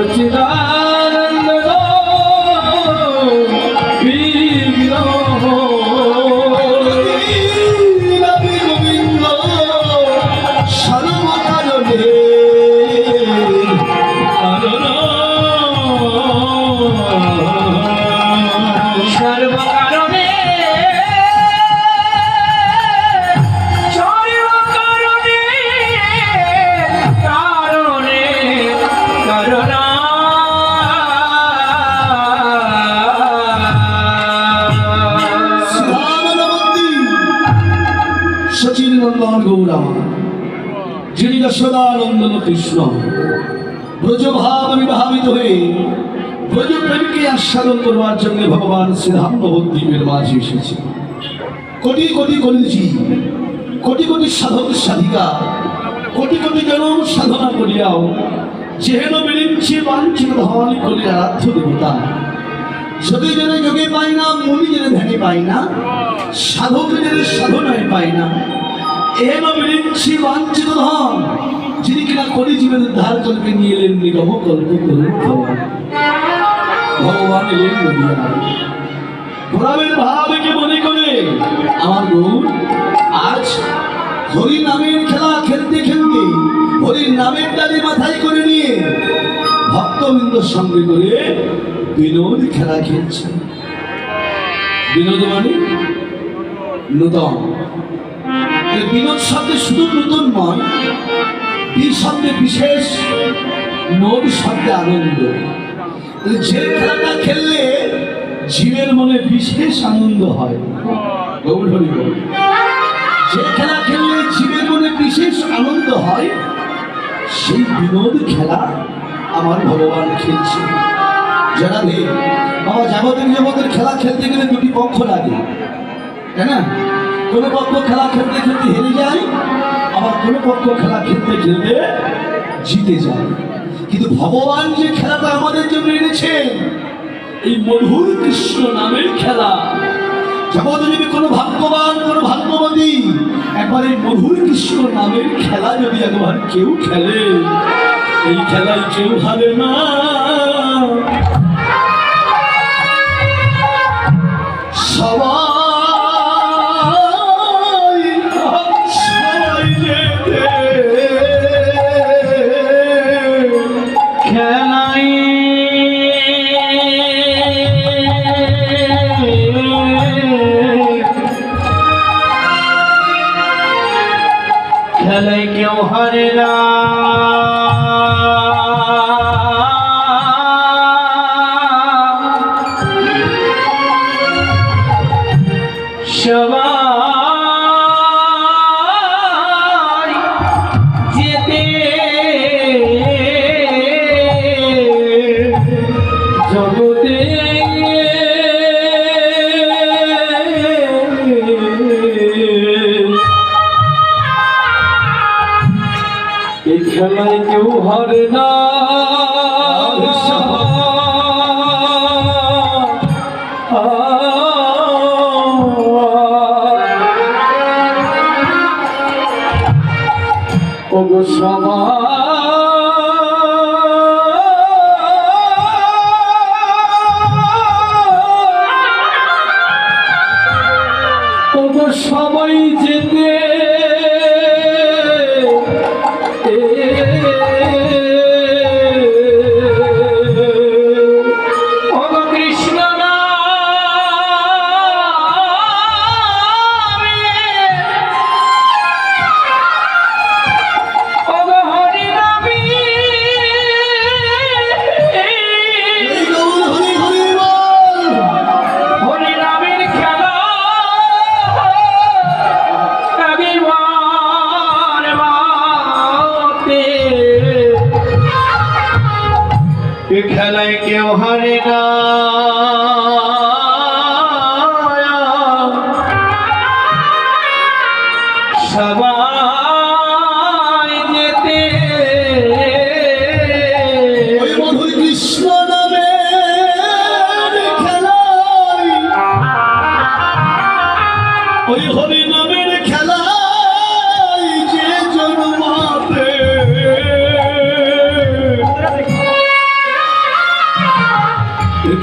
వచ్చిందా আস্বাদন করবার জন্য ভগবান শ্রীরাম নবদ্বীপের মাঝে এসেছে। কোটি কোটি করেছি কোটি কোটি সাধক সাধিকা, কোটি কোটি জনম সাধনা করিয়াও, যেহেন বিরিঞ্চি বাঞ্ছিত ধন করি আরাধ্য দেবতা। যদি যেন যোগে পাই না, মুনি যেন ধ্যানে পাই না, সাধক যেন সাধনায় পাই না, এহেন বিরিঞ্চি বাঞ্ছিত ধন, যিনি কিনা করি জীবন উদ্ধার কল্পে নিয়ে এলেন নিগম কল্প করুন ভগবান এলেন গোলামের ভাবকে মনে করে আমার বোন, আজ হরি নামের খেলা খেলতে খেলতে হরির নামের ডালি মাথায় করে নিয়ে ভক্তবৃন্দর সঙ্গে করে বিনোদ খেলা খেলছে। বিনোদ মানে নূতন। বিনোদ শব্দে শুধু নূতন নয় বি শব্দে বিশেষ নোট শব্দে আনন্দ। খেলাটা খেললে জীবের মনে বিশেষ আনন্দ হয়। যে খেলা খেললে জীবের মনে বিশেষ আনন্দ হয়। সেই বিনোদ খেলা আমার ভগবান খেলছে। যারা রে, বাবা যাবতীয় জগতের খেলা খেলতে গেলে দুটি পক্ষ লাগে। তাই না? কোনো পক্ষ খেলা খেলতে খেলতে হেরে যায়, আবার কোনো পক্ষ খেলা খেলতে খেলতে জিতে যায়। কিন্তু ভগবান যে খেলাটা আমাদের জন্য এনেছেন, এই মধুর কৃষ্ণ নামের খেলা। জগতে যদি কোনো ভাগ্যবান, কোনো ভাগ্যবতী, একবার এই মধুর কৃষ্ণ নামের খেলা যদি একবার কেউ খেলে, এই খেলায় কেউ হারে না। সবাই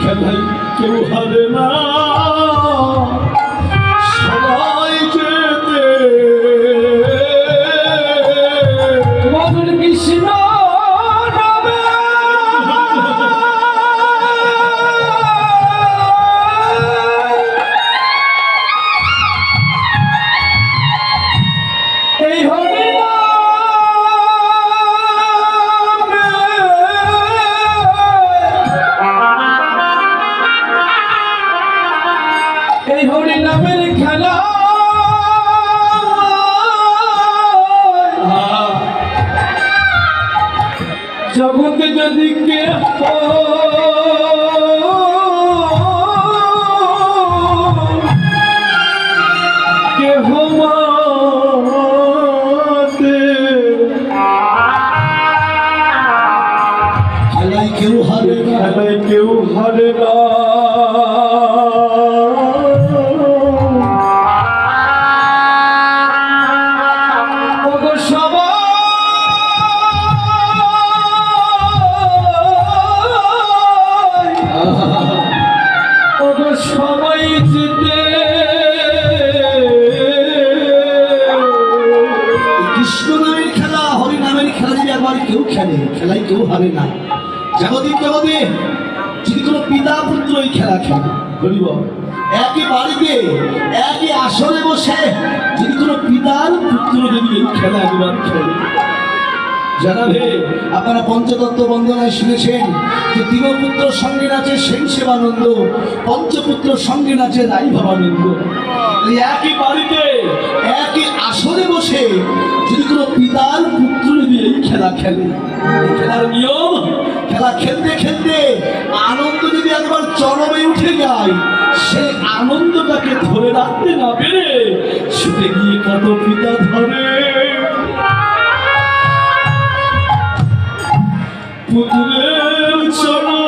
খেলায় কেউ হারে না। জগতে যদি কে এই খেলা খেলে। বলিব একই বাড়িতে, একই আসরে বসে যদি কোনো পিতার পুত্র এই খেলা একবার খেলে। জানাবে আপনারা পঞ্চতত্ত্ব বন্দনায় শুনেছেন যে তিনপুত্র সঙ্গে নাচে সেই সেবানন্দ, পঞ্চপুত্র সঙ্গে নাচে রাই ভবানন্দ। একই বাড়িতে, একই আসরে বসে যদি কোনো পিতার পুত্র যদি এই খেলা খেলে। খেলার নিয়ম, খেলা খেলতে খেলতে আনন্দ যদি একবার চরমে উঠে যায় সেই আনন্দটাকে ধরে রাখতে না পেরে ছুটে গিয়ে কত পিতা ধরে। পুত্রের চরণ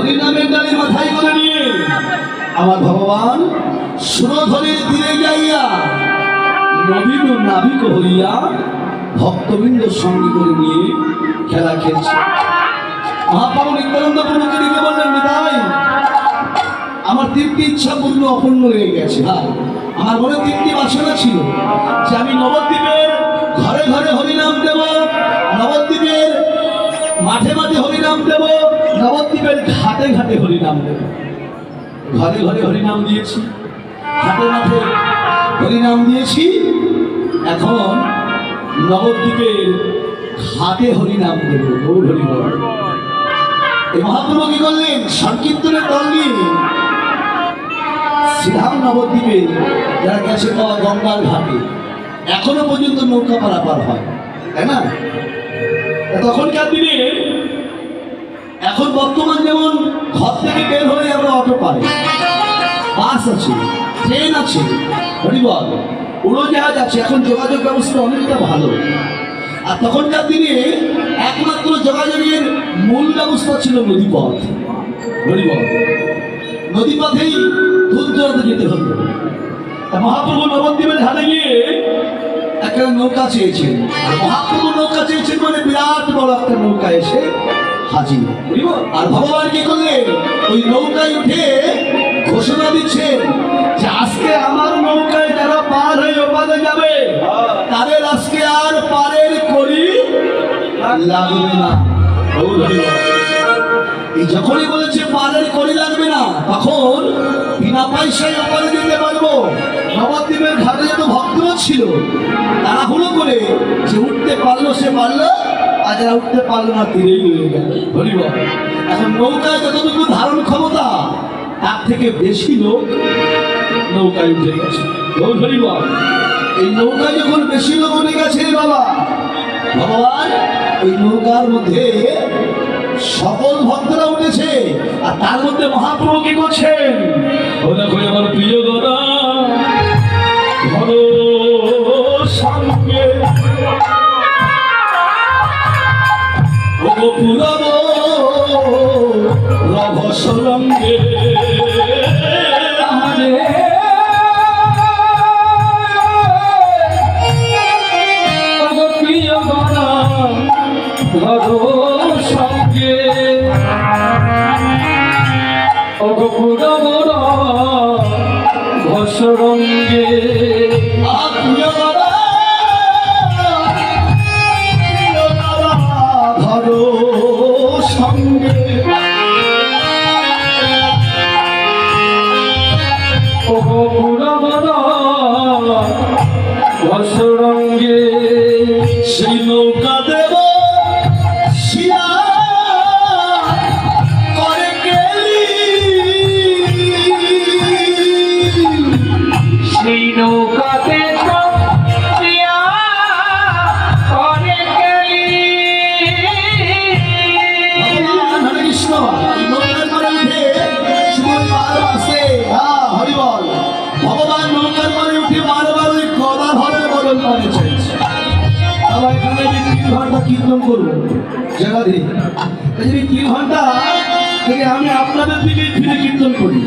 হরি নামের ডালি মাথায় করে নিয়ে আমার ভগবান সুরধরে তীরে যাইয়া নবীন নাবিক হইয়া ভক্তবৃন্দ সঙ্গে করে নিয়ে খেলা খেলছে। মহাপ্রভু নিত্যানন্দ প্রভুকে ডেকে বললেন, নিতাই, আমার তিনটি ইচ্ছা পূর্ণ অপূর্ণ রয়ে গেছে। হ্যাঁ আমার মনে তিনটি বাসনা ছিল যে আমি নবদ্বীপের ঘরে ঘরে হরিনাম দেব, নবদ্বীপের মাঠে মাঠে হরিনাম দেব, নবদ্বীপের ঘাটে ঘাটে হরিনাম দেব। ঘরে ঘরে হরিনাম দিয়েছি, ঘাটে মাঠে হরিনাম দিয়েছি, এখন নবদ্বীপের ঘাটে হরিনাম দেব, গৌর হরিনাম। এই মহাপ্রভু কি করলেন? সংকীর্তনের দল নিয়ে শ্রীরাম নবদ্বীপে যারা গেছে গঙ্গার ঘাটে। এখনও পর্যন্ত নৌকা পারাপার হয়, তাই না? তখনকার দিনে এখন বর্তমান যেমন ঘর থেকে বের হলে আমরা অটো পাই। বাস আছে, ট্রেন আছে হরিবল উড়োজাহাজ আছে, এখন যোগাযোগ ব্যবস্থা অনেকটা ভালো। আর তখনকার দিনে একমাত্র যোগাযোগের মূল ব্যবস্থা ছিল নদীপথ হরিবল নদীপথেই দূর দূরান্তে যেতে হতো। মহাপ্রভু নবদ্বীপের ঘাটে গিয়ে একটা নৌকা চেয়েছেন আর মহাপ্রভু নৌকা চেয়েছেন মানে বিরাট বড় একটা নৌকা এসে হাজির। আর ভগবান কি করলেন? ওই নৌকায় উঠে ঘোষণা দিচ্ছেন যে আজকে আমার নৌকায় যারা পার হয়ে ওপারে যাবে, তাদের আজকে আর পারের করি লাগবে না। এই যখনই বলেছে পালের করি লাগবে না, তখন বিনা পয়সায় ওপারে যেতে পারব নবদ্বীপের ঘাটে যত ভক্তরা ছিল, তারা হলো করে যে উঠতে পারল সে পারল, আর যারা উঠতে পারল না তীরেই রয়ে গেল ধরিব এখন নৌকায় যতটুকু ধারণ ক্ষমতা, তার থেকে বেশি লোক নৌকায় উঠে গেছে। হরিব এই নৌকায় যখন বেশি লোক উঠে গেছে বাবা, ভগবান, ওই নৌকার মধ্যে সকল ভক্তরা উঠেছে। আর তার মধ্যে মহাপ্রভু কি করছেন? ও দেখো আমার প্রিয় দাদা ধরো সঙ্গে। ও পুরব দিকে ফিরে কীর্তন করি।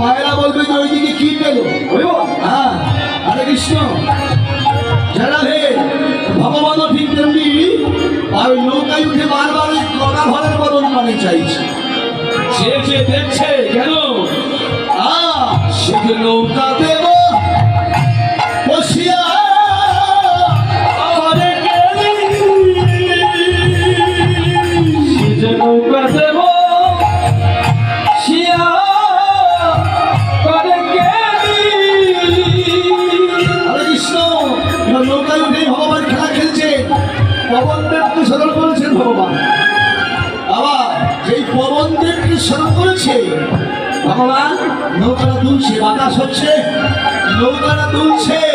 মায়েরা বলবে যে ওইদিকে কি পেল? হ্যাঁ হরে কৃষ্ণ জেলাধি ভগবানও ঠিক তেমনি আর নৌকায় উঠে বারবার ওই গদা ভরের বদল মানে চাইছে। সে যে দেখছে কেন? আ সে যে নৌকাটা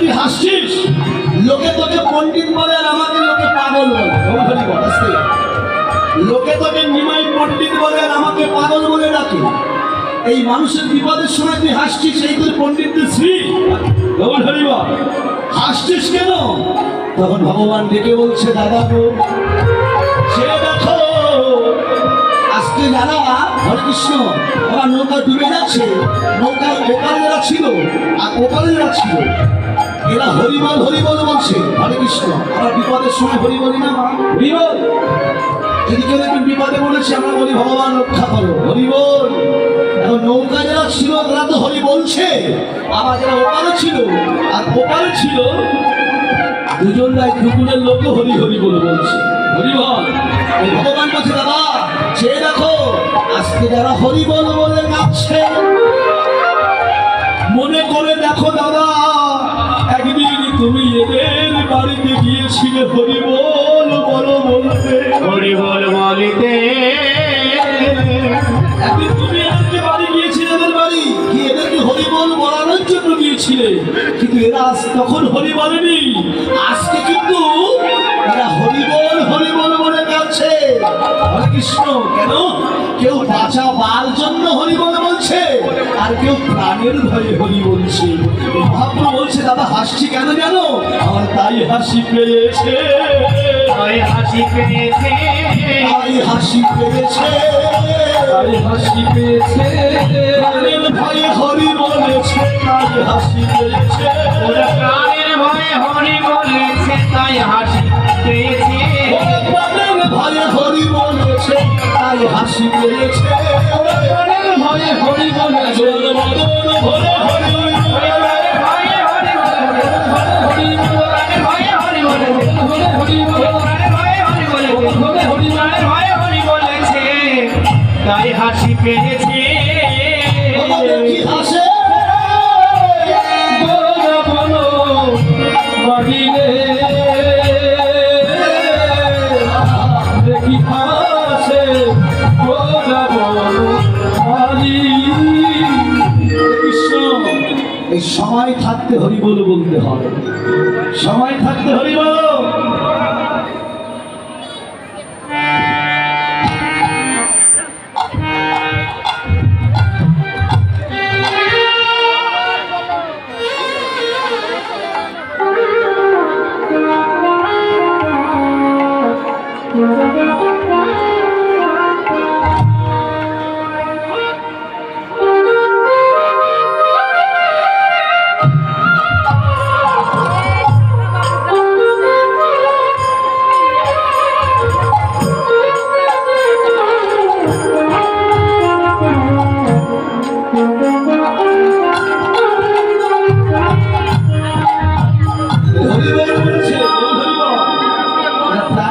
তুই হাসছিস? লোকে তোকে পণ্ডিত বলে আর আমাকে লোকে পাগল বলে। লোকে তোকে নিমাই পণ্ডিত বলে আর আমাকে পাগল বলে ডাকে। এই মানুষের বিপদের সময় তুই হাসছিস এই তোর পণ্ডিতদের শ্রী। হাসছিস কেন? তখন ভগবান ডেকে বলছে, দাদা গো, সে দেখো, আজকে যারা হরে কৃষ্ণ আমার নৌকা ডুবে যাচ্ছে, নৌকার ওপারে যারা ছিল, আর ওপারে যারা ছিল। এরা হরিবল হরিবল বলছে হরে কৃষ্ণ। আমার বিপদের সময় হরি বলি না হরিবল। এদিকে দেখবেন বিপদে বলেছে আমরা বলি ভগবান রক্ষা করো। হরিবল। এখন নৌকা যারা ছিল তারা তো হরি বলছে আবার যারা ওপারে ছিল আর ওপারে ছিল দুজন রায় দুপুরের লোক হরি হরি বলে বলছে। হরিবল। ভগবান বলছে দাদা সে দেখো আজকে যারা হরি বল বলে বাড়িতে গিয়েছিলে হরিবল বলো বলতে হরি বল বলিতে। একদিন তুমি এদেরকে বাড়ি গিয়েছিলে এদের বাড়ি? কি এদেরকে হরি বল বলানোর জন্য গিয়েছিলে কিন্তু এরা আজ তখন হরি বলেনি আজকে কিন্তু এরা হরি বল হরি বল বলে হরে কৃষ্ণ কেন? কেউ বাঁচা বার জন্য হরি বল বলছে আর কেউ প্রাণের ভয়ে হরি বলছে। মহাপ্রভু বলছে দাদা হাসছি কেন জানো? আমার তাই হাসি পেয়েছে। তাই হাসি পেয়েছে। তাই হাসি পেয়েছে। তাই হাসি পেয়েছে। প্রাণের ভয়ে হরি বলেছে তাই হাসি পেয়েছে। প্রাণের ভয়ে হরি বলেছে তাই হাসি পেয়েছে। প্রাণের ভয়ে হাসি পেয়েছে। ভয়ে হরি বলে জল ভরে হরি তাই হাসি পেয়েছে। হাসে? বলো বলো সময় থাকতে হরি বল বলতে হবে। সময় থাকতে হরি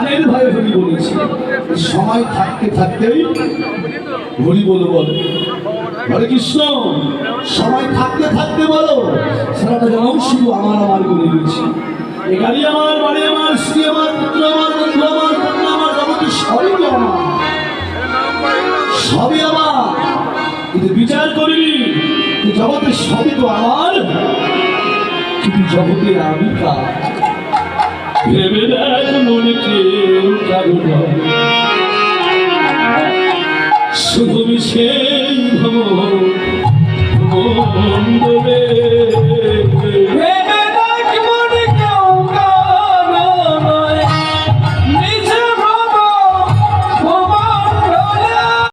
প্রাণের ভয়ে হরি বলেছে, সময় থাকতে থাকতেই হরি বল বল। হরে কৃষ্ণ, সময় থাকতে থাকতে বলো, সারাটা যেমন শুধু আমার আমার করে দিয়েছি। এ আমার, বাড়ি আমার, স্ত্রী আমার, পুত্র আমার, বন্ধু আমার, কন্যা আমার জগতের সবই আমার। সবই আমার। কিন্তু বিচার করিনি যে জগতের সবই তো আমার। কিন্তু জগতে আমি কার? ভেবে দেখ মনে কেউ কারও। শুধু